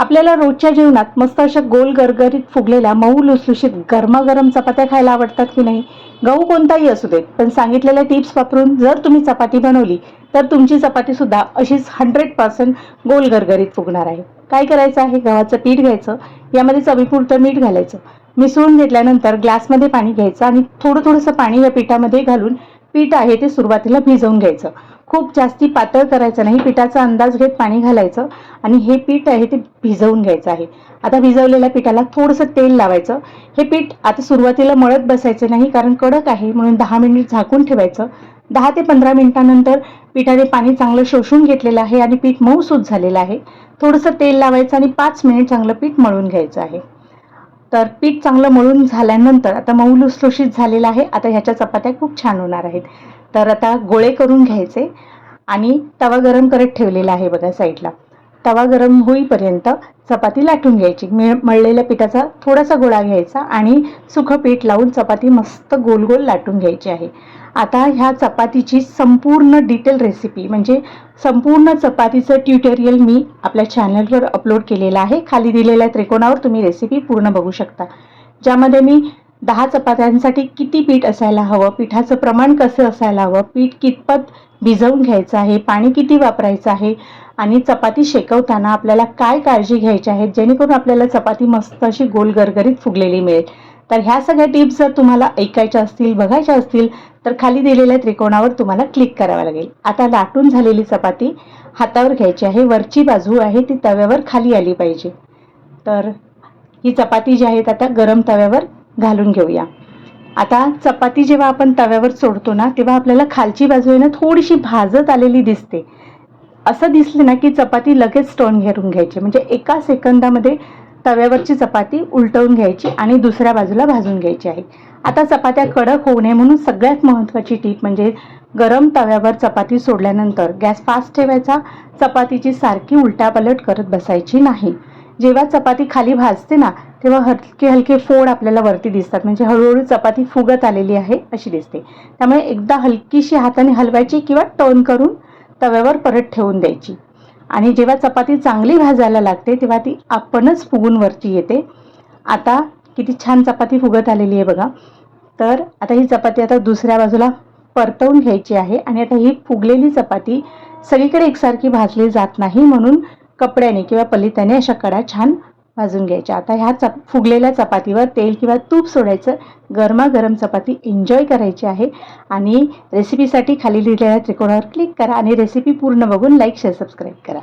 आपल्याला रोजच्या जीवनात मस्त अशा गोल गरगरीत फुगलेल्या मऊ लुसलुशीत गरमागरम चपात्या खायला आवडतात की नाही? गहू कोणताही असू देत पण सांगितलेल्या टिप्स वापरून जर तुम्ही चपाती बनवली तर तुमची चपाती सुद्धा अशीच हंड्रेड पर्सेंट गोल गरगरीत फुगणार आहे. काय करायचं आहे? गव्हाचं पीठ घ्यायचं यामध्ये चवीपुरतं मीठ घालायचं. मिसळून घेतल्यानंतर ग्लासमध्ये पाणी घ्यायचं आणि थोडं थोडंसं पाणी या पिठामध्ये घालून पीठ आहे ते सुरुवातीला भिजवून घ्यायचं. खूप जास्ती पातळ करायचं नाही पिठाचा अंदाज घेत पाणी घालायचं आणि हे पीठ आहे ते भिजवून घ्यायचं आहे. आता भिजवलेल्या पिठाला थोडंसं तेल लावायचं. हे पीठ आता सुरुवातीला मळत बसायचं नाही कारण कडक आहे म्हणून दहा मिनिट झाकून ठेवायचं. दहा ते पंधरा मिनिटानंतर पिठाने पाणी चांगलं शोषून घेतलेलं आहे आणि पीठ मऊसूत झालेलं आहे. थोडंसं तेल लावायचं आणि पाच मिनिट चांगलं पीठ मळून घ्यायचं आहे. तर पीठ चांगलं मळून झाल्यानंतर आता मऊ लुसलुशीत झालेलं आहे. आता ह्याच्या चपात्या खूप छान होणार आहेत. तर आता गोळे करून घ्यायचे आणि तवा गरम करत ठेवलेला आहे बघा साईडला. तवा गरम होईपर्यंत चपाती लाटून घ्यायची. मिळ मळलेल्या पिठाचा थोडासा गोळा घ्यायचा आणि सुखं पीठ लावून चपाती मस्त गोल गोल लाटून घ्यायची आहे. आता ह्या चपातीची संपूर्ण डिटेल रेसिपी म्हणजे संपूर्ण चपातीचं ट्युटोरियल मी आपल्या चॅनलवर अपलोड केलेलं आहे. खाली दिलेल्या त्रिकोणावर तुम्ही रेसिपी पूर्ण बघू शकता. ज्यामध्ये मी दहा चपात्यांसाठी किती पीठ असायला हवं? पिठाचं प्रमाण कसं असायला हवं? पीठ कितपत भिजवून घ्यायचं आहे? पाणी किती वापरायचं आहे? आणि चपाती शेकवताना आपल्याला काय काळजी घ्यायची आहे? जेणेकरून आपल्याला चपाती मस्त अशी गोल गरगरीत फुगलेली मिळेल. तर ह्या सगळ्या टिप्स जर तुम्हाला ऐकायच्या असतील बघायच्या असतील तर खाली दिलेल्या त्रिकोणावर तुम्हाला क्लिक करावं लागेल. आता लाटून झालेली चपाती हातावर घ्यायची आहे. वरची बाजू आहे ती तव्यावर खाली आली पाहिजे. तर ही चपाती जी आहेत आता गरम तव्यावर घालून घेऊया. आता चपाती जेव्हा आपण तव्यावर सोडतो ना तेव्हा आपल्याला खालची बाजू आहे ना थोडीशी भाजत आलेली दिसते. असं दिसलं ना की चपाती लगेच टोन घेरून घ्यायची. म्हणजे एका सेकंदामध्ये तव्यावरची चपाती उलटवून घ्यायची आणि दुसऱ्या बाजूला भाजून घ्यायची आहे. आता चपात्या कडक होऊ नये म्हणून सगळ्यात महत्त्वाची टीप म्हणजे गरम तव्यावर चपाती सोडल्यानंतर गॅस फास्ट ठेवायचा. चपातीची सारखी उलटापलट करत बसायची नाही. जेव्हा चपाती खाली भाजते ना तेव्हा हलके हलके फोड आपल्याला वरती दिसतात. म्हणजे हळूहळू चपाती फुगत आलेली आहे अशी दिसते. त्यामुळे एकदा हलकीशी हाताने हलवायची किंवा टर्न करून तव्यावर परत ठेवून द्यायची. आणि जेव्हा चपाती चांगली भाजायला लागते तेव्हा ती आपणच फुगून वरती येते. आता किती छान चपाती फुगत आलेली आहे बघा. तर आता ही चपाती आता दुसऱ्या बाजूला परतवून घ्यायची आहे आणि आता ही फुगलेली चपाती सगळीकडे एकसारखी भाजली जात नाही म्हणून कपड्याने किंवा पलित्याने अशा कडा छान भाजून घ्यायच्या आता ह्या चप फुगलेल्या चपातीवर तेल किंवा तूप सोडायचं. गरमागरम चपाती एन्जॉय करायची आहे. आणि रेसिपीसाठी खाली लिहिलेल्या त्रिकोणावर क्लिक करा आणि रेसिपी पूर्ण बघून लाईक शेअर सबस्क्राईब करा.